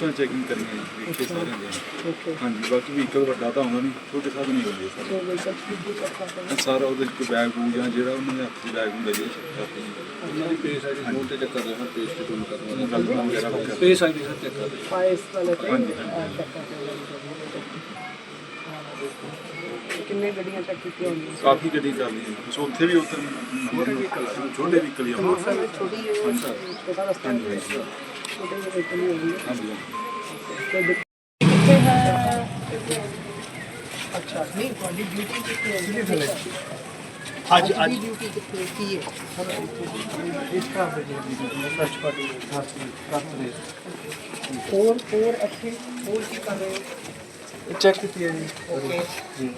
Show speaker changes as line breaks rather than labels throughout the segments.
Motorcycle checking ਕਰਨੀ ਹੈ ਜੀ ਵੇਖੇ ਸਾਰਿਆਂ ਦੇ। ਹਾਂਜੀ ਬਾਕੀ ਵਹੀਕਲ ਵੱਡਾ ਤਾਂ ਆਉਂਦਾ ਨਹੀਂ ਛੋਟੇ ਸਾਧਨ ਹੀ ਹੁੰਦੇ ਸਾਰੇ। ਸਾਰਾ ਉਹਦੇ ਵਿੱਚ ਬੈਗ ਬੂਗ ਜਾਂ ਜਿਹੜਾ ਉਹਨਾਂ ਦੇ ਹੱਥ 'ਚ ਬੈਗ ਹੁੰਦਾ ਜੀ ਕਰਦੇ ਨੇ
ਉਹਨਾਂ ਦੀ ਪੇਸ ਆਈਡੀ ਫੋਨ ਤੇ ਚੱਕਰ ਰਹੇ ਹਾਂ ਪੇਸ ਤੇ ਤੁਹਾਨੂੰ ਕਰਨਾ
ਗੱਲ ਵਗੈਰਾ ਹੋ ਗਿਆ
ਪੇਸ ਆਈਡੀ ਸਰ ਚੈੱਕ ਕਰ ਰਹੇ
ਪਾਇਸ ਵਾਲੇ ਤੇ
ਹਾਂਜੀ,
ਕਿੰਨੇ ਗੱਡੀਆਂ ਚੈੱਕ ਕੀਤੀਆਂ ਹੋਣਗੀਆਂ
ਕਾਫੀ ਗੱਡੀ ਕਰ ਲਈ ਸੋ ਉੱਥੇ ਵੀ ਉੱਥੇ ਨੰਬਰ ਛੋਟੇ ਵਹੀਕਲ ਹੀ ਆਉਂਦੇ
ਮੋਟਰਸਾਈਕਲ ਛੋਟੀ ਹੈ ਛੋਟਾ ਰਸਤਾ ਹੈ
ਹਾਂਜੀ।
ਛੋਟੇ ਜਿਹੇ ਹੀ। ਹੋਣਗੇ
ਹਾਂਜੀ
ਕੋਈ ਦਿੱਕਤ ਕਿੱਥੇ ਹੈ ਅੱਛਾ ਨਹੀਂ ਤੁਹਾਡੀ ਡਿਊਟੀ ਕਿੱਥੇ ਹੈ ਕਿੱਥੇ ਅੱਜ ਅੱਜ ਡਿਊਟੀ ਕਿੱਥੇ ਕੀ ਹੈ
ਇਸ ਤਰ੍ਹਾਂ ਦੇ ਜਿਹੜੀ ਸਰਚ ਪਾਰਟੀ ਹਾਸਪੀਟਲ ਕਰ ਰਹੇ
ਹੋਰ ਹੋਰ ਇੱਥੇ ਹੋਰ ਕੀ ਕਰ ਰਹੇ ਹੋ
ਚੈੱਕ ਕੀਤੀ ਹੈ ਜੀ
ओके
ਜੀ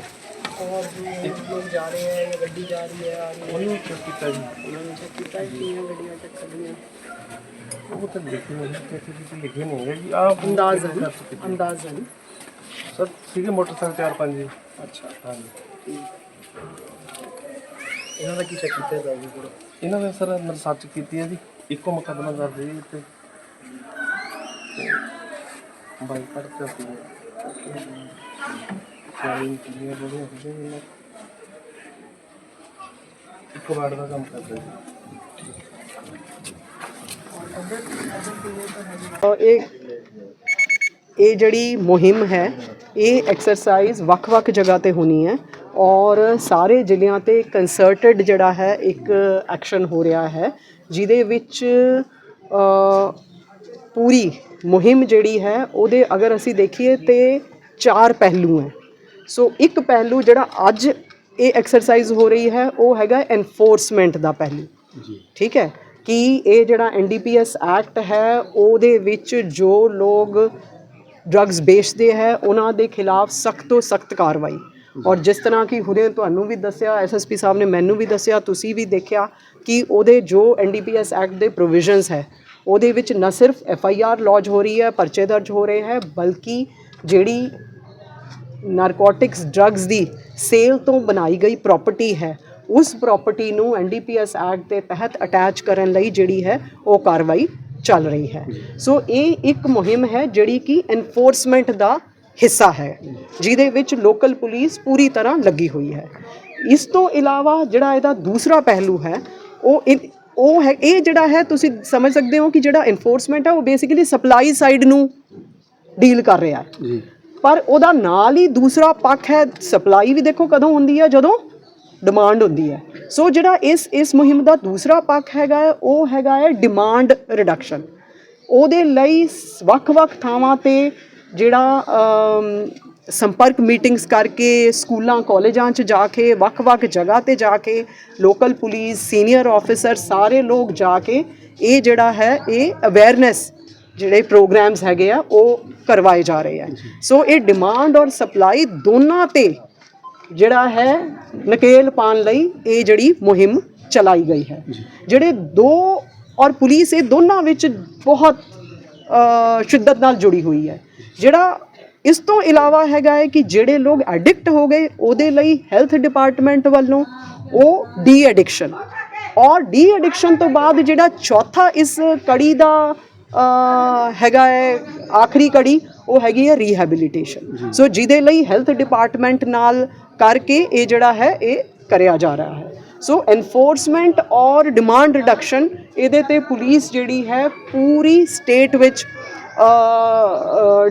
और जो लोग जा रहे हैं या गड्डी जा रही है आ रही है
ਉਹਨੂੰ ਚੈੱਕ ਕੀਤਾ ਜੀ
उन्होंने चेक किया है कि यहाँ गड्डियाँ चेक कर रही हैं
ਉਹ ਤਾਂ ਲਿਖੇ ਹੋਏ ਨੇ ਕਿ ਤੁਸੀਂ ਲਿਖੇ ਨਹੀਂ ਹੈ ਜੀ ਆ
अंदाजन अंदाजन
ਸਰ ਸੀਗੇ ਮੋਟਰਸਾਈਕਲ ਚਾਰ ਪੰਜ ਜੀ
अच्छा
ਹਾਂਜੀ
ਇਹਨਾਂ ਦਾ ਕੀ ਚੈੱਕ ਕੀਤਾ ਹੈ ਜੀ ਕੋਲ
ਇਹਨਾਂ ਨੇ ਸਰ ਅੰਦਰ ਸਰਚ ਕੀਤੀ ਹੈ ਜੀ ਇੱਕੋ ਮੁਕੱਦਮਾ ਦਰਜ ਹੈ ਜੀ ਤੇ ਬਾਈ ਪਰ ਤੇ ਸੀ ਸਾਰੀ ਕਿੰਨੀਆਂ ਬੋਲੀਆਂ ਹੋ ਗਈਆਂ ਇੱਕ ਵਾਰ ਦਾ ਕੰਮ ਕਰਦੇ ਜੀ
ਇਹ ਇਹ ਜਿਹੜੀ ਮੁਹਿੰਮ ਹੈ, ਇਹ ਐਕਸਰਸਾਈਜ਼ ਵੱਖ-ਵੱਖ ਜਗ੍ਹਾ ਤੇ ਹੋਣੀ ਹੈ ਔਰ ਸਾਰੇ ਜ਼ਿਲ੍ਹਿਆਂ ਤੇ ਕੰਸਰਟਡ ਜਿਹੜਾ ਹੈ, ਇੱਕ ਐਕਸ਼ਨ ਹੋ ਰਿਹਾ ਹੈ, ਜਿਹਦੇ ਵਿੱਚ ਪੂਰੀ ਮੁਹਿੰਮ ਜਿਹੜੀ ਹੈ, ਉਹਦੇ ਅਗਰ ਅਸੀਂ ਦੇਖੀਏ ਤੇ ਚਾਰ ਪਹਿਲੂ ਹੈ। ਸੋ ਇੱਕ ਪਹਿਲੂ ਜਿਹੜਾ ਅੱਜ ਇਹ ਐਕਸਰਸਾਈਜ਼ ਹੋ ਰਹੀ ਹੈ ਉਹ ਹੈਗਾ ਐਨਫੋਰਸਮੈਂਟ ਦਾ ਪਹਿਲੂ। ਠੀਕ ਹੈ? ਕਿ ਇਹ ਜਿਹੜਾ ਐਨਡੀਪੀਐਸ ਐਕਟ ਹੈ ਉਹਦੇ ਵਿੱਚ ਜੋ ਲੋਕ ਡਰੱਗਸ ਵੇਚਦੇ ਹੈ ਉਹਨਾਂ ਦੇ ਖਿਲਾਫ ਸਖਤ ਤੋਂ ਸਖਤ ਕਾਰਵਾਈ। ਔਰ ਜਿਸ ਤਰ੍ਹਾਂ ਕਿ ਹੁਣੇ ਤੁਹਾਨੂੰ ਵੀ ਦੱਸਿਆ ਐਸਐਸਪੀ ਸਾਹਿਬ ਨੇ ਮੈਨੂੰ ਵੀ ਦੱਸਿਆ ਤੁਸੀਂ ਵੀ ਦੇਖਿਆ ਕਿ ਉਹਦੇ ਜੋ ਐਨਡੀਪੀਐਸ ਐਕਟ ਦੇ ਪ੍ਰੋਵੀਜ਼ਨਸ ਹੈ ਉਹਦੇ ਵਿੱਚ ਨਾ ਸਿਰਫ ਐਫਆਈਆਰ ਲੌਜ ਹੋ ਰਹੀ ਹੈ ਪਰਚੇ ਦਰਜ ਹੋ ਰਹੇ ਹੈ ਬਲਕਿ ਜਿਹੜੀ ਨਾਰਕੋਟਿਕਸ ਡਰੱਗਸ ਦੀ ਸੇਲ ਤੋਂ ਬਣਾਈ ਗਈ ਪ੍ਰਾਪਰਟੀ ਹੈ। ਉਸ ਪ੍ਰਾਪਰਟੀ ਨੂੰ ਐਨਡੀਪੀਐਸ ਐਕਟ ਦੇ ਤਹਿਤ ਅਟੈਚ ਕਰਨ ਲਈ ਜਿਹੜੀ ਹੈ, ਉਹ ਕਾਰਵਾਈ ਚੱਲ ਰਹੀ ਹੈ। ਸੋ ਇਹ ਇੱਕ ਮੁਹਿੰਮ ਹੈ ਜਿਹੜੀ ਕਿ ਐਨਫੋਰਸਮੈਂਟ ਦਾ ਹਿੱਸਾ ਹੈ, ਜਿਹਦੇ ਵਿੱਚ ਲੋਕਲ ਪੁਲਿਸ ਪੂਰੀ ਤਰ੍ਹਾਂ ਲੱਗੀ ਹੋਈ ਹੈ। ਇਸ ਤੋਂ ਇਲਾਵਾ ਜਿਹੜਾ ਇਹਦਾ ਦੂਸਰਾ ਪਹਿਲੂ ਹੈ, ਉਹ ਇਨ- ਉਹ ਹੈ, ਇਹ ਜਿਹੜਾ ਹੈ, ਤੁਸੀਂ ਸਮਝ ਸਕਦੇ ਹੋ ਕਿ ਜਿਹੜਾ ਐਨਫੋਰਸਮੈਂਟ ਹੈ ਉਹ ਬੇਸਿਕਲੀ ਸਪਲਾਈ ਸਾਈਡ ਨੂੰ ਡੀਲ ਕਰ ਰਿਹਾ ਹੈ।
ਜੀ।
ਪਰ ਉਹਦਾ ਨਾਲ ਹੀ ਦੂਸਰਾ ਪੱਖ ਹੈ ਸਪਲਾਈ ਵੀ ਦੇਖੋ ਕਦੋਂ ਹੁੰਦੀ ਹੈ, ਜਦੋਂ ਡਿਮਾਂਡ ਹੁੰਦੀ ਹੈ। ਸੋ ਜਿਹੜਾ ਇਸ ਇਸ ਮੁਹਿੰਮ ਦਾ ਦੂਸਰਾ ਪੱਖ ਹੈਗਾ ਉਹ ਹੈਗਾ ਹੈ ਡਿਮਾਂਡ ਰਿਡਕਸ਼ਨ ਉਹਦੇ ਲਈ ਵੱਖ-ਵੱਖ ਥਾਵਾਂ ਤੇ ਜਿਹੜਾ ਸੰਪਰਕ ਮੀਟਿੰਗਸ ਕਰਕੇ ਸਕੂਲਾਂ, ਕਾਲਜਾਂ 'ਚ ਜਾ ਕੇ ਵੱਖ-ਵੱਖ ਜਗ੍ਹਾ ਤੇ ਜਾ ਕੇ ਲੋਕਲ ਪੁਲਿਸ ਸੀਨੀਅਰ ਆਫੀਸਰ ਸਾਰੇ ਲੋਕ ਜਾ ਕੇ ਇਹ ਜਿਹੜਾ ਹੈ, ਇਹ ਅਵੇਅਰਨੈਸ ਜਿਹੜੇ ਪ੍ਰੋਗਰਾਮਸ ਹੈਗੇ ਆ ਉਹ ਕਰਵਾਏ ਜਾ ਰਹੇ ਆ। ਸੋ ਇਹ ਡਿਮਾਂਡ ਔਰ ਸਪਲਾਈ ਦੋਨਾਂ ਤੇ ਜਿਹੜਾ ਹੈ ਨਕੇਲ ਪਾਣ ਲਈ ਇਹ ਜਿਹੜੀ ਮੁਹਿੰਮ ਚਲਾਈ ਗਈ ਹੈ। ਜਿਹੜੇ ਦੋ ਔਰ ਪੁਲਿਸ ਇਹ ਦੋਨਾਂ ਵਿੱਚ ਬਹੁਤ ਸ਼ਿੱਦਤ ਨਾਲ ਜੁੜੀ ਹੋਈ ਹੈ। ਜਿਹੜਾ ਇਸ ਤੋਂ ਇਲਾਵਾ ਹੈਗਾ ਹੈ ਕਿ ਜਿਹੜੇ ਲੋਕ ਐਡਿਕਟ ਹੋ ਗਏ ਉਹਦੇ ਲਈ ਹੈਲਥ ਡਿਪਾਰਟਮੈਂਟ ਵੱਲੋਂ ਉਹ ਡੀ ਐਡਿਕਸ਼ਨ ਔਰ ਡੀ ਐਡਿਕਸ਼ਨ ਤੋਂ ਬਾਅਦ ਜਿਹੜਾ ਚੌਥਾ ਇਸ ਕੜੀ ਦਾ ਹੈਗਾ ਹੈ ਆਖਰੀ ਕੜੀ ਉਹ ਹੈਗੀ ਹੈ ਰੀਹੈਬਿਲਿਟੇਸ਼ਨ ਸੋ ਜਿਹਦੇ ਲਈ ਹੈਲਥ ਡਿਪਾਰਟਮੈਂਟ ਨਾਲ ਕਰਕੇ ਇਹ ਜਿਹੜਾ ਹੈ ਇਹ ਕਰਿਆ ਜਾ ਰਿਹਾ ਹੈ। ਸੋ ਐਨਫੋਰਸਮੈਂਟ ਔਰ ਡਿਮਾਂਡ ਰਿਡਕਸ਼ਨ ਇਹਦੇ ਤੇ ਪੁਲਿਸ ਜਿਹੜੀ ਹੈ ਪੂਰੀ ਸਟੇਟ ਵਿੱਚ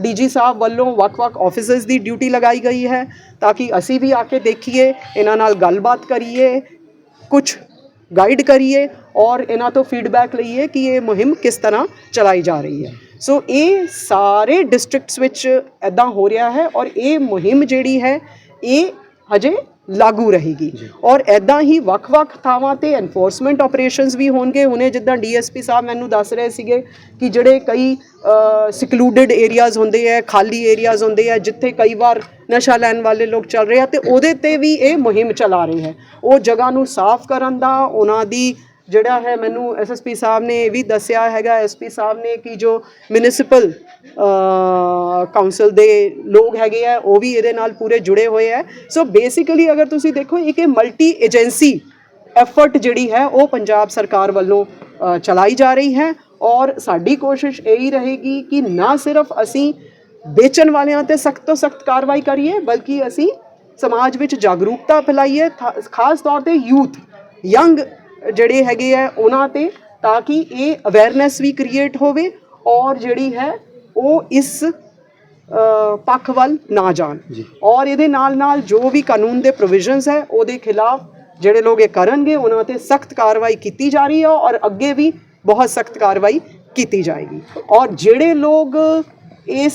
ਡੀਜੀ ਸਾਹਿਬ ਵੱਲੋਂ ਵੱਖ-ਵੱਖ ਆਫਿਸਰਸ ਦੀ ਡਿਊਟੀ ਲਗਾਈ ਗਈ ਹੈ ਤਾਂ ਕਿ ਅਸੀਂ ਵੀ ਆ ਕੇ ਦੇਖੀਏ ਇਹਨਾਂ ਨਾਲ ਗੱਲਬਾਤ ਕਰੀਏ ਕੁਝ ਗਾਈਡ ਕਰੀਏ ਔਰ ਇਹਨਾਂ ਤੋਂ ਫੀਡਬੈਕ ਲਈਏ ਕਿ ਇਹ ਮੁਹਿੰਮ ਕਿਸ ਤਰ੍ਹਾਂ ਚਲਾਈ ਜਾ ਰਹੀ ਹੈ। ਸੋ ਇਹ ਸਾਰੇ ਡਿਸਟ੍ਰਿਕਟਸ ਵਿੱਚ ਐਦਾਂ ਹੋ ਰਿਹਾ ਹੈ ਔਰ ਇਹ ਮੁਹਿੰਮ ਜਿਹੜੀ ਹੈ, ਇਹ ਹਜੇ ਲਾਗੂ ਰਹੇਗੀ। ਔਰ ਐਦਾਂ ਹੀ ਵੱਖ-ਵੱਖ ਥਾਵਾਂ ਤੇ ਐਨਫੋਰਸਮੈਂਟ ਆਪਰੇਸ਼ਨਸ ਵੀ ਹੋਣਗੇ। ਹੁਣੇ ਜਿੱਦਾਂ ਡੀਐਸਪੀ ਸਾਹਿਬ ਮੈਨੂੰ ਦੱਸ ਰਹੇ ਸੀਗੇ ਕਿ ਜਿਹੜੇ ਕਈ ਸਿਕਲੂਡਡ ਏਰੀਆਜ਼ ਹੁੰਦੇ ਆ ਖਾਲੀ ਏਰੀਆਜ਼ ਹੁੰਦੇ ਆ ਜਿੱਥੇ ਕਈ ਵਾਰ ਨਸ਼ਾ ਲੈਣ ਵਾਲੇ ਲੋਕ ਚੱਲ ਰਹੇ ਆ ਤੇ ਉਹਦੇ ਤੇ ਵੀ ਇਹ ਮੁਹਿੰਮ ਚਲਾ ਰਹੇ ਹੈ ਉਹ ਜਗ੍ਹਾ ਨੂੰ ਸਾਫ਼ ਕਰਨ ਦਾ ਉਹਨਾਂ ਦੀ ਜਿਹੜਾ ਹੈ ਮੈਨੂੰ ਐਸਐਸਪੀ ਸਾਹਿਬ ਨੇ ਇਹ ਵੀ ਦੱਸਿਆ ਹੈਗਾ ਐਸਪੀ ਸਾਹਿਬ ਨੇ ਕਿ ਜੋ ਮਿਊਨਿਸਪਲ ਕਾਉਂਸਲ ਦੇ ਲੋਕ ਹੈਗੇ ਆ, ਉਹ ਵੀ ਇਹਦੇ ਨਾਲ ਪੂਰੇ ਜੁੜੇ ਹੋਏ ਆ। ਸੋ ਬੇਸਿਕਲੀ ਅਗਰ ਤੁਸੀਂ ਦੇਖੋ, ਇੱਕ ਇਹ ਮਲਟੀ ਏਜੰਸੀ ਐਫਰਟ ਜਿਹੜੀ ਹੈ, ਉਹ ਪੰਜਾਬ ਸਰਕਾਰ ਵੱਲੋਂ ਚਲਾਈ ਜਾ ਰਹੀ ਹੈ। ਔਰ ਸਾਡੀ ਕੋਸ਼ਿਸ਼ ਇਹੀ ਰਹੇਗੀ ਕਿ ਨਾ ਸਿਰਫ ਅਸੀਂ ਵੇਚਣ ਵਾਲਿਆਂ ਤੇ ਸਖਤ ਤੋਂ ਸਖਤ ਕਾਰਵਾਈ ਕਰੀਏ, ਬਲਕਿ ਅਸੀਂ ਸਮਾਜ ਵਿੱਚ ਜਾਗਰੂਕਤਾ ਫੈਲਾਈਏ, ਥਾ- ਖਾਸ ਤੌਰ ਤੇ ਯੂਥ ਯੰਗ ਜਿਹੜੇ ਹੈਗੇ ਆ ਉਹਨਾਂ ਤੇ ਤਾਂ ਕਿ ਇਹ ਅਵੇਅਰਨੈਸ ਵੀ ਕ੍ਰੀਏਟ ਹੋਵੇ ਔਰ ਜਿਹੜੀ ਹੈ ਉਹ ਇਸ ਪੱਖ ਵੱਲ ਨਾ ਜਾਣ। ਔਰ ਇਹਦੇ ਨਾਲ ਨਾਲ ਜੋ ਵੀ ਕਾਨੂੰਨ ਦੇ ਪ੍ਰੋਵੀਜ਼ਨਸ ਹੈ ਉਹਦੇ ਖਿਲਾਫ ਜਿਹੜੇ ਲੋਕ ਇਹ ਕਰਨਗੇ ਉਹਨਾਂ ਤੇ ਸਖਤ ਕਾਰਵਾਈ ਕੀਤੀ ਜਾ ਰਹੀ ਹੈ ਔਰ ਅੱਗੇ ਵੀ ਬਹੁਤ ਸਖਤ ਕਾਰਵਾਈ ਕੀਤੀ ਜਾਏਗੀ। ਔਰ ਜਿਹੜੇ ਲੋਕ ਇਸ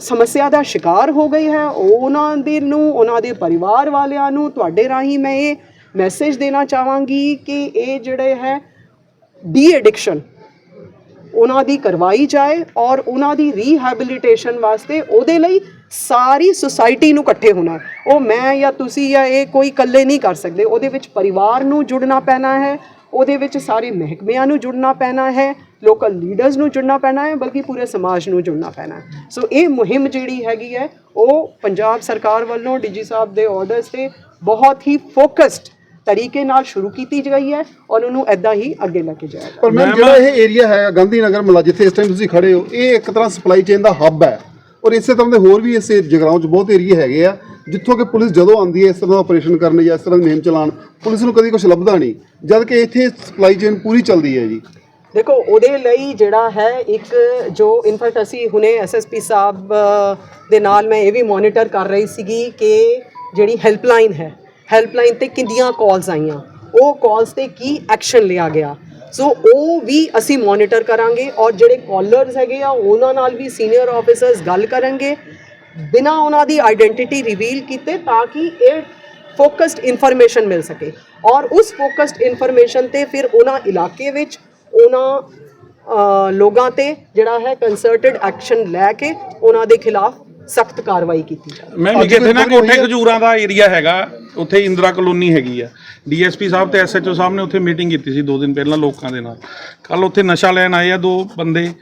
ਸਮੱਸਿਆ ਦਾ ਸ਼ਿਕਾਰ ਹੋ ਗਏ ਹੈ ਉਹਨਾਂ ਦੇ ਨੂੰ ਉਹਨਾਂ ਦੇ ਪਰਿਵਾਰ ਵਾਲਿਆਂ ਨੂੰ ਤੁਹਾਡੇ ਰਾਹੀਂ ਮੈਂ ਇਹ ਮੈਸੇਜ ਦੇਣਾ ਚਾਹਾਂਗੀ ਕਿ ਇਹ ਜਿਹੜੇ ਹੈ ਡੀ ਐਡਿਕਸ਼ਨ ਉਹਨਾਂ ਦੀ ਕਰਵਾਈ ਜਾਏ ਔਰ ਉਹਨਾਂ ਦੀ ਰੀਹੈਬਿਲਿਟੇਸ਼ਨ ਵਾਸਤੇ ਉਹਦੇ ਲਈ ਸਾਰੀ ਸੁਸਾਇਟੀ ਨੂੰ ਇਕੱਠੇ ਹੋਣਾ। ਉਹ ਮੈਂ ਜਾਂ ਤੁਸੀਂ ਜਾਂ ਇਹ ਕੋਈ ਇਕੱਲੇ ਨਹੀਂ ਕਰ ਸਕਦੇ। ਉਹਦੇ ਵਿੱਚ ਪਰਿਵਾਰ ਨੂੰ ਜੁੜਨਾ ਪੈਣਾ ਹੈ, ਉਹਦੇ ਵਿੱਚ ਸਾਰੇ ਮਹਿਕਮਿਆਂ ਨੂੰ ਜੁੜਨਾ ਪੈਣਾ ਹੈ ਲੋਕਲ ਲੀਡਰਸ ਨੂੰ ਜੁੜਨਾ ਪੈਣਾ ਹੈ, ਬਲਕਿ ਪੂਰੇ ਸਮਾਜ ਨੂੰ ਜੁੜਨਾ ਪੈਣਾ ਹੈ। ਸੋ ਇਹ ਮੁਹਿੰਮ ਜਿਹੜੀ ਹੈਗੀ ਹੈ, ਉਹ ਪੰਜਾਬ ਸਰਕਾਰ ਵੱਲੋਂ ਡੀਜੀ ਸਾਹਿਬ ਦੇ ਆਰਡਰਸ ਤੇ ਬਹੁਤ ਹੀ ਫੋਕਸਡ ਤਰੀਕੇ ਨਾਲ ਸ਼ੁਰੂ ਕੀਤੀ ਗਈ ਹੈ ਔਰ ਉਹਨੂੰ ਐਦਾਂ ਹੀ ਅੱਗੇ ਲੈ ਕੇ ਜਾਇਆ ਜਾਏਗਾ
ਪਰ ਮੈਮ ਜਿਹੜਾ ਇਹ ਏਰੀਆ ਹੈ ਗਾਂਧੀ ਨਗਰ ਮਲਾ ਜਿੱਥੇ ਇਸ ਟਾਈਮ ਤੁਸੀਂ ਖੜੇ ਹੋ ਇਹ ਇੱਕ ਤਰ੍ਹਾਂ ਸਪਲਾਈ ਚੇਨ ਦਾ ਹੱਬ ਹੈ। ਔਰ ਇਸੇ ਤਰ੍ਹਾਂ ਦੇ ਹੋਰ ਵੀ ਇਸ ਜਗਰਾਉਂ 'ਚ ਬਹੁਤ ਏਰੀਆ ਹੈਗੇ ਆ ਜਿੱਥੋਂ ਕਿ ਪੁਲਿਸ ਜਦੋਂ ਆਉਂਦੀ ਹੈ ਇਸ ਤਰ੍ਹਾਂ ਦਾ ਆਪਰੇਸ਼ਨ ਕਰਨ ਜਾਂ ਇਸ ਤਰ੍ਹਾਂ ਦੀ ਮੁਹਿੰਮ ਚਲਾਉਣ ਪੁਲਿਸ ਨੂੰ ਕਦੀ ਕੁਝ ਲੱਭਦਾ ਨਹੀਂ ਜਦ ਕਿ ਇੱਥੇ ਸਪਲਾਈ ਚੇਨ ਪੂਰੀ ਚੱਲਦੀ ਹੈ ਜੀ।
ਦੇਖੋ ਉਹਦੇ ਲਈ ਜਿਹੜਾ ਹੈ ਇੱਕ ਜੋ ਇਨਫੈਕਟ ਅਸੀਂ ਹੁਣੇ ਐਸਐਸਪੀ ਸਾਹਿਬ ਦੇ ਨਾਲ ਮੈਂ ਇਹ ਵੀ ਮੋਨੀਟਰ ਕਰ ਰਹੀ ਸੀਗੀ ਕਿ ਜਿਹੜੀ ਹੈਲਪਲਾਈਨ ਹੈ ਹੈਲਪਲਾਈਨ ਤੇ ਕਿੰਨੀਆਂ ਕਾਲਸ ਆਈਆਂ? ਉਹ ਕਾਲਸ ਤੇ ਕੀ ਐਕਸ਼ਨ ਲਿਆ ਗਿਆ? ਸੋ ਉਹ ਵੀ ਅਸੀਂ ਮੋਨੀਟਰ ਕਰਾਂਗੇ ਔਰ ਜਿਹੜੇ ਕਾਲਰਸ ਹੈਗੇ ਆ, ਉਹਨਾਂ ਨਾਲ ਵੀ ਸੀਨੀਅਰ ਆਫੀਸਰਸ ਗੱਲ ਕਰਨਗੇ, ਬਿਨਾ ਉਹਨਾਂ ਦੀ ਆਇਡੈਂਟੀਟੀ ਰਿਵੀਲ ਕੀਤੇ ਤਾਂ ਕਿ ਇਹ ਫੋਕਸਡ ਇਨਫੋਰਮੇਸ਼ਨ ਮਿਲ ਸਕੇ। ਔਰ ਉਸ ਫੋਕਸਡ ਇਨਫੋਰਮੇਸ਼ਨ ਤੇ ਫਿਰ ਉਹਨਾਂ ਇਲਾਕੇ ਵਿੱਚ, ਉਹਨਾਂ ਲੋਕਾਂ ਤੇ ਜਿਹੜਾ ਹੈ ਕੰਸਰਟਡ ਐਕਸ਼ਨ ਲੈ ਕੇ ਉਹਨਾਂ ਦੇ ਖਿਲਾਫ ਸਖਤ ਕਾਰਵਾਈ ਕੀਤੀ ਜਾਵੇ
ਮੈਂ ਵੀ ਕਿਤੇ ਨਾ ਕੋਠੇ ਖਜੂਰਾਂ ਦਾ ਏਰੀਆ ਹੈਗਾ ਉੱਥੇ ਇੰਦਰਾ ਕਲੋਨੀ ਹੈਗੀ ਆ। ਡੀਐਸਪੀ ਸਾਹਿਬ ਤੇ ਐਸਐਚਓ ਸਾਹਿਬ ਨੇ ਉੱਥੇ ਮੀਟਿੰਗ ਕੀਤੀ ਸੀ ਦੋ ਦਿਨ ਪਹਿਲਾਂ ਲੋਕਾਂ ਦੇ ਨਾਲ। ਕੱਲ ਉੱਥੇ ਨਸ਼ਾ ਲੈਣ ਆਏ ਆ ਦੋ ਬੰਦੇ।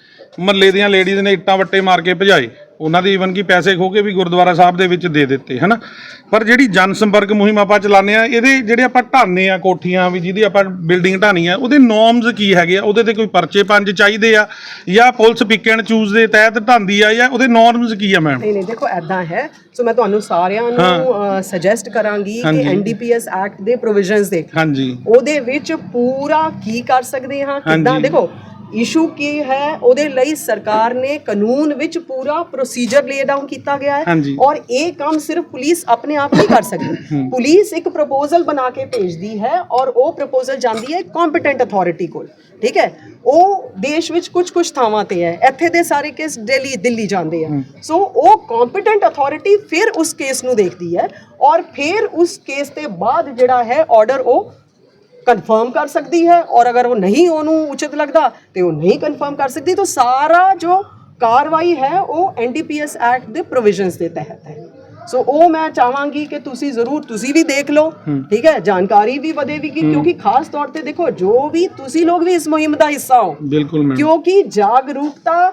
ਮਹੱਲੇ ਦੀਆਂ ਲੇਡੀਜ਼ ਨੇ ਇੱਟਾਂ ਵੱਟੇ ਮਾਰ ਕੇ ਭਜਾਏ। ਉਹਨਾਂ ਦੀ ਈਵਨ ਕਿ ਪੈਸੇ ਖੋ ਕੇ ਵੀ ਗੁਰਦੁਆਰਾ ਸਾਹਿਬ ਦੇ ਵਿੱਚ ਦੇ ਦਿੱਤੇ ਹਨਾ? ਪਰ ਜਿਹੜੀ ਜਨ ਸੰਪਰਕ ਮੁਹਿੰਮ ਆਪਾਂ ਚਲਾਉਂਦੇ ਆ ਇਹਦੇ ਜਿਹੜੇ ਆਪਾਂ ਢਾਨੇ ਆ ਕੋਠੀਆਂ ਵੀ ਜਿਹਦੀ ਆਪਾਂ ਬਿਲਡਿੰਗ ਢਾਣੀ ਆ ਉਹਦੇ ਨੋਰਮਸ ਕੀ ਹੈਗੇ ਆ? ਉਹਦੇ ਤੇ ਕੋਈ ਪਰਚੇ ਪੰਜ ਚਾਹੀਦੇ ਆ? ਜਾਂ ਪੁਲਿਸ ਪਿਕ ਐਂਡ ਚੂਜ਼ ਦੇ ਤਹਿਤ ਢਾਂਦੀ ਆ ਜਾਂ ਉਹਦੇ ਨੋਰਮਸ ਕੀ ਆ ਮੈਮ
ਨਹੀਂ ਨਹੀਂ ਦੇਖੋ ਐਦਾਂ ਹੈ। ਸੋ ਮੈਂ ਤੁਹਾਨੂੰ ਸਾਰਿਆਂ ਨੂੰ ਸੁਜੈਸਟ ਕਰਾਂਗੀ ਕਿ। ਐਨਡੀਪੀਐਸ ਐਕਟ ਦੇ ਪ੍ਰੋਵੀਜ਼ਨਸ ਦੇਖ
ਹਾਂਜੀ।
ਉਹਦੇ ਵਿੱਚ ਪੂਰਾ ਕੀ ਕਰ ਸਕਦੇ ਹਾਂ ਕਿੱਦਾਂ। ਦੇਖੋ ਇਸ਼ੂ ਕੀ ਹੈ? ਉਹਦੇ ਲਈ ਸਰਕਾਰ ਨੇ ਕਾਨੂੰਨ ਵਿੱਚ ਪੂਰਾ ਪ੍ਰੋਸੀਜਰ ਲੇ ਡਾਊਨ ਕੀਤਾ ਗਿਆ ਹੈ।
ਹਾਂਜੀ।
ਔਰ ਇਹ ਕੰਮ ਸਿਰਫ ਪੁਲਿਸ ਆਪਣੇ ਆਪ ਨਹੀਂ ਕਰ ਸਕਦੀ। ਪੁਲਿਸ ਇੱਕ ਪ੍ਰਪੋਜ਼ਲ ਬਣਾ ਕੇ ਭੇਜਦੀ ਹੈ ਔਰ ਉਹ ਪ੍ਰਪੋਜ਼ਲ ਜਾਂਦੀ ਹੈ ਕੰਪੀਟੈਂਟ ਅਥਾਰਟੀ ਕੋਲ। ਠੀਕ ਹੈ? ਉਹ ਦੇਸ਼ ਵਿੱਚ ਕੁਝ ਕੁਝ ਥਾਵਾਂ ਤੇ ਹੈ। ਇੱਥੇ ਦੇ ਸਾਰੇ ਕੇਸ ਦਿੱਲੀ ਦਿੱਲੀ ਜਾਂਦੇ ਆ। ਸੋ ਉਹ ਕੰਪੀਟੈਂਟ ਅਥਾਰਟੀ ਫਿਰ ਉਸ ਕੇਸ ਨੂੰ ਦੇਖਦੀ ਹੈ ਔਰ ਫਿਰ ਉਸ ਕੇਸ ਤੇ ਬਾਅਦ ਜਿਹੜਾ ਹੈ ਆਰਡਰ ਉਹ ਕਨਫਰਮ ਕਰ ਸਕਦੀ ਹੈ ਔਰ ਅਗਰ ਉਹ ਨਹੀਂ ਉਹਨੂੰ ਉਚਿਤ ਲੱਗਦਾ ਤੇ ਉਹ ਨਹੀਂ ਕਨਫਰਮ ਕਰ ਸਕਦੀ ਤਾਂ ਸਾਰਾ ਜੋ ਕਾਰਵਾਈ ਹੈ ਉਹ ਐਨਡੀਪੀਐਸ ਐਕਟ ਦੇ ਪ੍ਰੋਵੀਜ਼ਨਸ ਦੇ ਤਹਿਤ ਹੈ। ਸੋ ਉਹ ਮੈਂ ਚਾਹਾਂਗੀ ਕਿ ਤੁਸੀਂ ਜ਼ਰੂਰ ਤੁਸੀਂ ਵੀ ਦੇਖ ਲਓ ਠੀਕ ਹੈ? ਜਾਣਕਾਰੀ ਵੀ ਵਧੇਗੀ ਕਿਉਂਕਿ ਖਾਸ ਤੌਰ ਤੇ ਦੇਖੋ ਜੋ ਵੀ ਤੁਸੀਂ ਲੋਕ ਵੀ ਇਸ ਮੁਹਿੰਮ ਦਾ ਹਿੱਸਾ ਹੋ
ਬਿਲਕੁਲ ਮੈਮ।
ਕਿਉਂਕਿ ਜਾਗਰੂਕਤਾ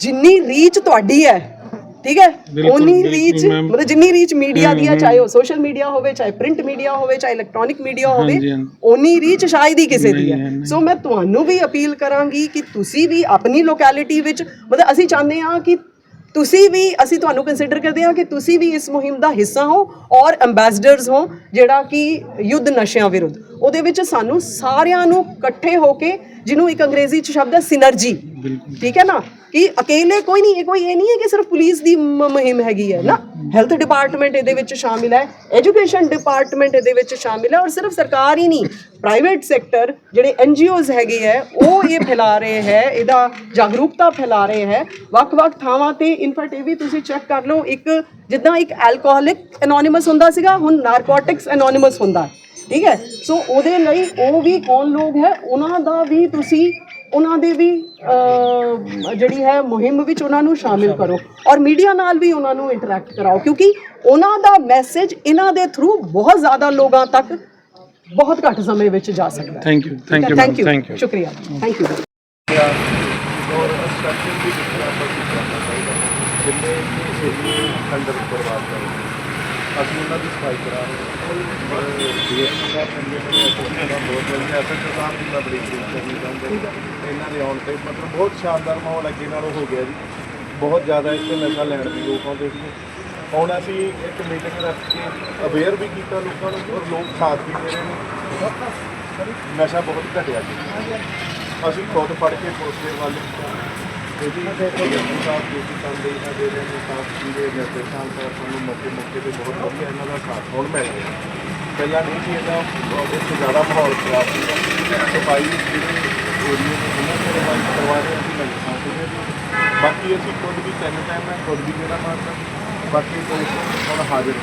ਜਿੰਨੀ ਰੀਚ ਤੁਹਾਡੀ ਹੈ ਠੀਕ ਹੈ ਉਨੀ ਰੀਚ। ਮਤਲਬ ਜਿੰਨੀ ਰੀਚ ਮੀਡੀਆ ਦੀ ਹੈ ਚਾਹੇ ਉਹ ਸੋਸ਼ਲ ਮੀਡੀਆ ਹੋਵੇ ਚਾਹੇ ਪ੍ਰਿੰਟ ਮੀਡੀਆ ਹੋਵੇ ਚਾਹੇ ਇਲੈਕਟ੍ਰੋਨਿਕ ਮੀਡੀਆ ਹੋਵੇ। ਉਨੀ ਰੀਚ ਸ਼ਾਇਦ ਹੀ ਕਿਸੇ ਦੀ ਹੈ। ਸੋ ਮੈਂ ਤੁਹਾਨੂੰ ਵੀ ਅਪੀਲ ਕਰਾਂਗੀ ਕਿ ਤੁਸੀਂ ਵੀ ਆਪਣੀ ਲੋਕੈਲਿਟੀ ਵਿੱਚ ਮਤਲਬ ਅਸੀਂ ਚਾਹੁੰਦੇ ਹਾਂ ਕਿ ਤੁਸੀਂ ਵੀ ਅਸੀਂ ਤੁਹਾਨੂੰ ਕੰਸੀਡਰ ਕਰਦੇ ਹਾਂ ਕਿ ਤੁਸੀਂ ਵੀ ਇਸ ਮੁਹਿੰਮ ਦਾ ਹਿੱਸਾ ਹੋ ਔਰ ਐਮਬੈਸਡਰਸ ਹੋ ਜਿਹੜਾ ਕਿ ਯੁੱਧ ਨਸ਼ਿਆਂ ਵਿਰੁੱਧ ਉਹਦੇ ਵਿੱਚ ਸਾਨੂੰ ਸਾਰਿਆਂ ਨੂੰ ਇਕੱਠੇ ਹੋ ਕੇ ਜਿਹਨੂੰ ਇੱਕ ਅੰਗਰੇਜ਼ੀ ਚ ਸ਼ਬਦ ਹੈ ਸਿਨਰਜੀ। ਠੀਕ ਹੈ ਨਾ? ਕਿ ਅਕੇਲੇ ਕੋਈ ਨਹੀਂ ਇਹ ਕੋਈ ਇਹ ਨਹੀਂ ਹੈ ਕਿ ਸਿਰਫ ਪੁਲਿਸ ਦੀ ਮੁਹਿੰਮ ਹੈਗੀ ਹੈ ਨਾ? ਹੈਲਥ ਡਿਪਾਰਟਮੈਂਟ ਇਹਦੇ ਵਿੱਚ ਸ਼ਾਮਿਲ ਹੈ ਐਜੂਕੇਸ਼ਨ ਡਿਪਾਰਟਮੈਂਟ ਇਹਦੇ ਵਿੱਚ ਸ਼ਾਮਿਲ ਹੈ ਔਰ ਸਿਰਫ ਸਰਕਾਰ ਹੀ ਨਹੀਂ ਪ੍ਰਾਈਵੇਟ ਸੈਕਟਰ ਜਿਹੜੇ ਐਨਜੀਓਜ਼ ਹੈਗੇ ਹੈ ਉਹ ਇਹ ਫੈਲਾ ਰਹੇ ਹੈ ਇਹਦਾ ਜਾਗਰੂਕਤਾ ਫੈਲਾ ਰਹੇ ਹੈ। ਵੱਖ-ਵੱਖ ਥਾਵਾਂ ਤੇ ਇਨਫੈਕਟ ਇਹ ਵੀ ਤੁਸੀਂ ਚੈੱਕ ਕਰ ਲਓ ਇੱਕ ਜਿੱਦਾਂ ਇੱਕ ਐਲਕੋਹਲਿਕ ਐਨੋਨਿਮਸ ਹੁੰਦਾ ਸੀਗਾ ਹੁਣ ਨਾਰਕੋਟਿਕਸ ਐਨੋਨਿਮਸ ਹੁੰਦਾ ਹੈ। ਠੀਕ ਹੈ? ਸੋ ਉਹਦੇ ਲਈ ਉਹ ਵੀ ਕੌਣ ਲੋਕ ਹੈ? ਉਹਨਾਂ ਦਾ ਵੀ ਤੁਸੀਂ ਉਹਨਾਂ ਦੇ ਵੀ ਜਿਹੜੀ ਹੈ ਮੁਹਿੰਮ ਵਿੱਚ ਉਹਨਾਂ ਨੂੰ ਸ਼ਾਮਿਲ ਕਰੋ ਔਰ ਮੀਡੀਆ ਨਾਲ ਵੀ ਉਹਨਾਂ ਨੂੰ ਇੰਟਰੈਕਟ ਕਰਾਓ ਕਿਉਂਕਿ ਉਹਨਾਂ ਦਾ ਮੈਸੇਜ ਇਹਨਾਂ ਦੇ ਥਰੂ ਬਹੁਤ ਜ਼ਿਆਦਾ ਲੋਕਾਂ ਤੱਕ ਬਹੁਤ ਘੱਟ ਸਮੇਂ ਵਿੱਚ ਜਾ ਸਕਦਾ ਹੈ।
Thank you thank you
thank you
thank you
ਸ਼ੁਕਰੀਆ ਥੈਂਕ ਯੂ
ਜਿੰਨੇ ਅੰਡਰ ਬਰਬਾਦ ਕਰ ਅਸੀਂ ਉਹਨਾਂ ਦੀ ਸਫ਼ਾਈ ਕਰਾਂਗੇ ਰਹੇ ਹਾਂ। ਡੀਐਸਪੀ ਸਾਹਿਬ ਚੰਗੇ ਬਣੇ ਐਸਐਸਪੀ ਦਾ ਬਹੁਤ ਵਧੀਆ ਐਸਐਸਪੀ ਸਾਹਿਬ ਦੀ ਮੈਂ ਬੜੀ ਤਾਰੀਫ ਕਰਨੀ ਚਾਹੁੰਦਾ ਇਹਨਾਂ ਦੇ ਆਉਣ ਤੇ ਮਤਲਬ ਬਹੁਤ ਸ਼ਾਨਦਾਰ ਮਾਹੌਲ ਅੱਗੇ ਨਾਲੋਂ ਹੋ ਗਿਆ ਜੀ। ਬਹੁਤ ਜ਼ਿਆਦਾ ਇੱਥੇ ਨਸ਼ਾ ਲੈਣ ਦੇ ਲੋਕ ਆਉਂਦੇ ਸੀ ਹੁਣ ਅਸੀਂ ਇੱਕ ਮੀਟਿੰਗ ਰੱਖ ਕੇ ਅਵੇਅਰ ਵੀ ਕੀਤਾ ਲੋਕਾਂ ਨੂੰ ਔਰ ਲੋਕ ਸਾਥ ਵੀ ਦੇ ਰਹੇ ਨੇ। ਨਸ਼ਾ ਬਹੁਤ ਘਟਿਆ ਜੀ। ਅਸੀਂ ਖੁਦ ਫੜ ਕੇ ਪੁਲਿਸ ਦੇ ਵੱਲ ਇਹਦੀ ਸਾਹਿਬ ਇਹਨਾਂ ਦੇ ਰਹੇ ਨੇ ਸਾਫ਼ ਜੀ ਦੇ ਨਿਰਦੇਸ਼ਾਂ ਅਨੁਸਾਰ ਸਾਨੂੰ ਮੌਕੇ ਮੌਕੇ ਤੇ ਬਹੁਤ ਵਧੀਆ ਇਹਨਾਂ ਦਾ ਸਾਥ ਹੁਣ ਮਿਲ ਰਿਹਾ। ਪਹਿਲਾਂ ਨਹੀਂ ਸੀ ਇਹਦਾ ਇਸ ਤੋਂ ਜ਼ਿਆਦਾ ਮਾਹੌਲ ਖਰਾਬ ਸੀ ਸਫ਼ਾਈ ਜਿਹੜੇ ਏਰੀਏ ਨੇ ਉਹਨਾਂ ਦੇ ਕਰਵਾ ਰਹੇ ਅਸੀਂ ਜੀ ਬਾਕੀ ਅਸੀਂ ਖੁਦ ਵੀ ਤਿੰਨ ਟਾਈਮ ਹੈ ਖੁਦ ਵੀ ਜਿਹੜਾ ਮਾਰਦਾ। ਬਾਕੀ ਪੁਲਿਸ ਹੁਣ ਹਾਜ਼ਰ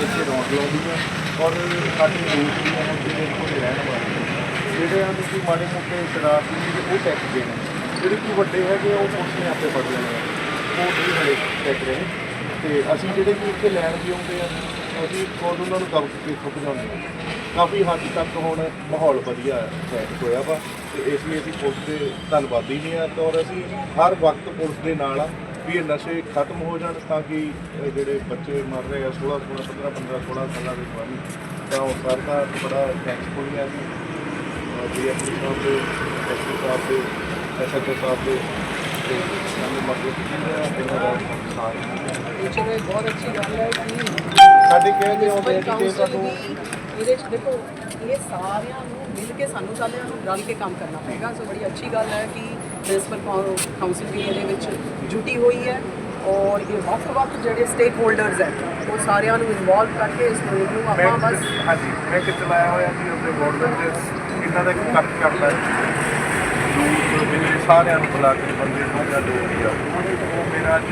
ਇੱਥੇ ਲਾਉਂਦੀ ਹੈ ਔਰ ਸਾਡੇ ਲੋਕ ਵੀ ਹਨ ਜਿਹੜੇ ਰਹਿਣ ਵਾਲੇ। ਜਿਹੜੇ ਹਨ ਕਿ ਮਾੜੇ ਮੋਟੇ ਸ਼ਰਾਰਤੀ ਨੇ ਉਹ ਟੈਕਸ ਦੇਣੇ ਜਿਹੜੇ ਕਿ ਵੱਡੇ ਹੈਗੇ ਆ, ਉਹ ਪੁਲਿਸ ਨੇ ਆਪੇ ਫੜ ਲੈਣੇ ਆ। ਉਹ ਨਹੀਂ ਹਲੇ ਟੈਕ ਰਹੇ। ਤੇ ਅਸੀਂ ਜਿਹੜੇ ਕਿ ਇੱਥੇ ਲੈਣ ਵੀ ਆਉਂਦੇ ਆ ਅਸੀਂ ਖੁਦ ਉਹਨਾਂ ਨੂੰ ਕਬ ਕੇ ਥੁੱਕ ਜਾਂਦੇ ਹਾਂ ਕਾਫੀ ਹੱਦ ਤੱਕ ਹੁਣ ਮਾਹੌਲ ਵਧੀਆ ਸੈਟ ਹੋਇਆ ਵਾ ਤੇ ਇਸ ਲਈ ਅਸੀਂ ਪੁਲਿਸ ਦੇ ਧੰਨਵਾਦੀ ਵੀ ਆ ਤੇ ਔਰ ਅਸੀਂ ਹਰ ਵਕਤ ਪੁਲਿਸ ਦੇ ਨਾਲ ਆ ਵੀ ਇਹ ਨਸ਼ੇ ਖਤਮ ਹੋ ਜਾਣ ਤਾਂ ਕਿ ਜਿਹੜੇ ਬੱਚੇ ਮਰ ਰਹੇ ਆ 16 16 15 15 16 ਸਾਲਾਂ ਦੇ ਜਵਾਨੀ ਤਾਂ ਉਹ ਸਰਕਾਰ ਬੜਾ ਥੈਂਕਸਫੁਲ ਹੈ ਜੀ। ਡੀਐਸਪੀ ਸਾਹਿਬ ਦੇ ਐਸਪੀ ਸਾਹਿਬ ਦੇ ਐਸਐਚਓ ਸਾਹਿਬ ਦੇ ਤੇ ਸਾਨੂੰ ਮਤਲਬ ਕਿ ਇਹਨਾਂ ਦਾ ਸਾਥ
ਚਲੋ ਇਹ ਬਹੁਤ ਅੱਛੀ ਗੱਲ ਹੈ ਕਿ
ਸਾਡੇ ਕਹਿੰਦੇ ਆਉਂਦੇ ਆ ਕਿ ਜੇ?
ਕਾਉਂਸਲ
ਸਾਨੂੰ
ਵੀ ਇਹਦੇ ਚ ਦੇਖੋ ਇਹ ਸਾਰਿਆਂ ਨੂੰ ਮਿਲ ਕੇ ਸਾਨੂੰ ਸਾਰਿਆਂ ਨੂੰ ਰਲ ਕੇ ਕੰਮ ਕਰਨਾ ਪਏਗਾ। ਸੋ ਬੜੀ ਅੱਛੀ ਗੱਲ ਹੈ ਕਿ ਮਿਊਨਿਸਪਲ ਕਾਉਂਸਲ ਵੀ ਇਹਦੇ ਵਿੱਚ ਜੁਟੀ ਹੋਈ ਹੈ ਔਰ ਇਹ ਵੱਖ-ਵੱਖ ਜਿਹੜੇ ਸਟੇਕ ਹੋਲਡਰਸ ਹੈ ਉਹ ਸਾਰਿਆਂ ਨੂੰ ਇਨਵੋਲਵ ਕਰਕੇ ਇਸ ਮੁਹਿੰਮ ਨੂੰ
ਮੈਂ
ਆਪਾਂ ਬਸ
ਹਾਂਜੀ ਮੈਂ ਕਿ ਚਲਾਇਆ ਹੋਇਆ ਸੀ ਆਪਣੇ ਬੋਰਡ ਦੇ ਵਿੱਚ। ਇਹਨਾਂ ਦਾ ਇੱਕ ਕੱਟ ਕਰਦਾ ਹੈ ਦੂਰ ਮੇਰੇ ਸਾਰਿਆਂ ਨੂੰ ਬੁਲਾ ਕੇ ਬੰਦੇ ਨੂੰ ਜਾਂ ਆ। ਉਹ ਮੇਰਾ ਅੱਜ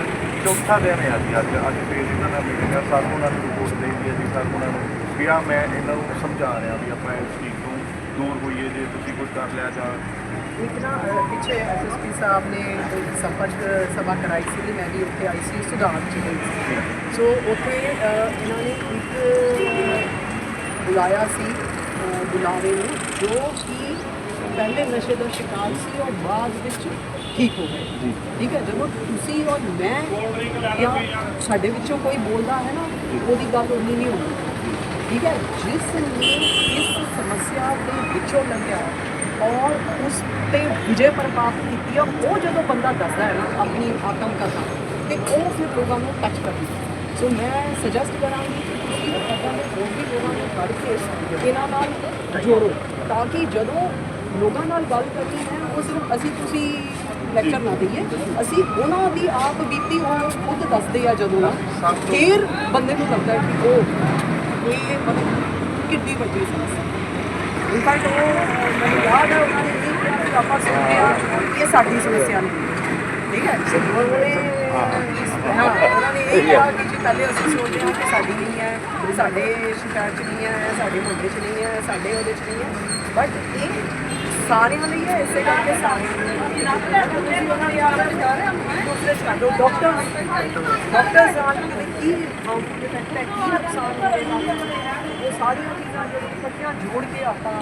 ਚੌਥਾ ਦਿਨ ਹੈ ਅੱਜ ਅੱਜ। ਅੱਜ ਫੇਰ ਇਹਨਾਂ ਦਾ ਮੀਟਿੰਗ ਆ। ਸਰ ਉਹਨਾਂ ਨੂੰ ਰਿਪੋਰਟ ਦੇਈ ਹੈ ਜੀ ਸਰ ਉਹਨਾਂ ਨੂੰ ਵੀ ਆ ਮੈਂ ਇਹਨਾਂ ਨੂੰ ਸਮਝਾ ਰਿਹਾ ਵੀ ਆਪਾਂ ਇਸ ਚੀਜ਼ ਤੋਂ ਦੂਰ ਹੋਈਏ ਜੇ ਤੁਸੀਂ ਕੁਝ ਕਰ ਲਿਆ ਜਾਂ
ਇੱਕ ਨਾ ਪਿੱਛੇ ਐਸਐਸਪੀ ਸਾਹਿਬ ਨੇ ਕੋਈ ਸੰਪਰਕ ਸਭਾ ਕਰਾਈ ਸੀ ਮੈਂ ਵੀ ਉੱਥੇ ਆਈ ਸੀ ਸੁਧਾਰ ਚ ਗਈ ਸੀ। ਸੋ ਉੱਥੇ ਇਹਨਾਂ ਨੇ ਇੱਕ ਬੁਲਾਇਆ ਸੀ ਬੁਲਾਵੇ ਨੂੰ ਜੋ ਕਿ ਪਹਿਲੇ ਨਸ਼ੇ ਦਾ ਸ਼ਿਕਾਰ ਸੀ ਔਰ ਬਾਅਦ ਵਿੱਚ ਠੀਕ ਹੋ ਗਏ ਠੀਕ ਹੈ ਜਦੋਂ ਤੁਸੀਂ ਔਰ ਮੈਂ ਜਾਂ ਸਾਡੇ ਵਿੱਚੋਂ ਕੋਈ ਬੋਲਦਾ ਹੈ ਨਾ ਉਹਦੀ ਗੱਲ ਉਨੀ ਨਹੀਂ ਹੋਣੀ ਠੀਕ ਹੈ ਜਿਸ ਨੇ ਇਸ ਸਮੱਸਿਆ ਦੇ ਵਿੱਚੋਂ ਲੰਘਿਆ ਔਰ ਉਸ ਤੇ ਵਿਜੇ ਪ੍ਰਾਪਤ ਕੀਤੀ ਆ ਉਹ ਜਦੋਂ ਬੰਦਾ ਦੱਸਦਾ ਹੈ ਨਾ ਆਪਣੀ ਆਤਮ ਕਥਾ ਤੇ ਉਹ ਫਿਰ ਲੋਕਾਂ ਨੂੰ ਟੱਚ ਕਰਦੀ ਸੋ ਮੈਂ ਸੁਜੈਸਟ ਕਰਾਂਗੀ ਕਿ ਤੁਸੀਂ ਇੱਦਾਂ ਦੇ ਹੋਰ ਵੀ ਲੋਕਾਂ ਨੂੰ ਫੜ ਕੇ ਇਹਨਾਂ ਨਾਲ ਜੋੜੋ ਤਾਂ ਕਿ ਜਦੋਂ ਲੋਕਾਂ ਨਾਲ ਗੱਲ ਕਰਨੀ ਹੈ ਉਹ ਸਿਰਫ ਅਸੀਂ ਤੁਸੀਂ ਲੈਕਚਰ ਨਾ ਦਈਏ ਅਸੀਂ ਉਹਨਾਂ ਦੀ ਆਪ ਬੀਤੀ ਉਹ ਖੁਦ ਦੱਸਦੇ ਆ ਜਦੋਂ ਨਾ ਫਿਰ ਬੰਦੇ ਨੂੰ ਲੱਗਦਾ ਕਿ ਉਹ ਇਹ ਮਤਲਬ ਕਿੰਨੀ ਵੱਡੀ ਸਮੱਸਿਆ ਇਨਫੈਕਟ ਉਹ ਮੈਨੂੰ ਯਾਦ ਹੈ ਉਹਨਾਂ ਨੇ ਇਹ ਕਿਹਾ ਕਿ ਆਪਾਂ ਸੁਣਦੇ ਆ ਇਹ ਸਾਡੀ ਸਮੱਸਿਆ ਨਹੀਂ। ਠੀਕ ਹੈ? ਉਹਨੇ ਹਾਂ। ਉਹਨਾਂ ਨੇ ਇਹ ਕਿਹਾ ਕਿ ਜੀ ਪਹਿਲੇ ਅਸੀਂ ਸੋਚਦੇ ਹਾਂ ਕਿ ਸਾਡੀ ਨਹੀਂ ਹੈ ਸਾਡੇ ਸ਼ਿਕਾਰ ਚ ਨਹੀਂ ਹੈ ਸਾਡੇ ਮੁੰਡੇ ਚ ਨਹੀਂ ਹੈ ਸਾਡੇ ਉਹਦੇ ਚ ਨਹੀਂ ਹੈ ਬਟ ਇਹ ਸਾਰਿਆਂ ਲਈ ਹੈ ਇਸੇ ਕਰਕੇ ਸਾਰਿਆਂ ਲਈ ਹੈ। ਡਾਕਟਰ ਡਾਕਟਰ ਜਾਣ ਕੇ ਕੀ ਹਾਰਮਫੁਲ ਇਫੈਕਟ ਹੈ ਕੀ ਨੁਕਸਾਨ ਹੋਏਗਾ ਉਹ ਸਾਰੀਆਂ ਚੀਜ਼ਾਂ ਜਦੋਂ ਇਕੱਠੀਆਂ ਜੋੜ ਕੇ ਆਪਾਂ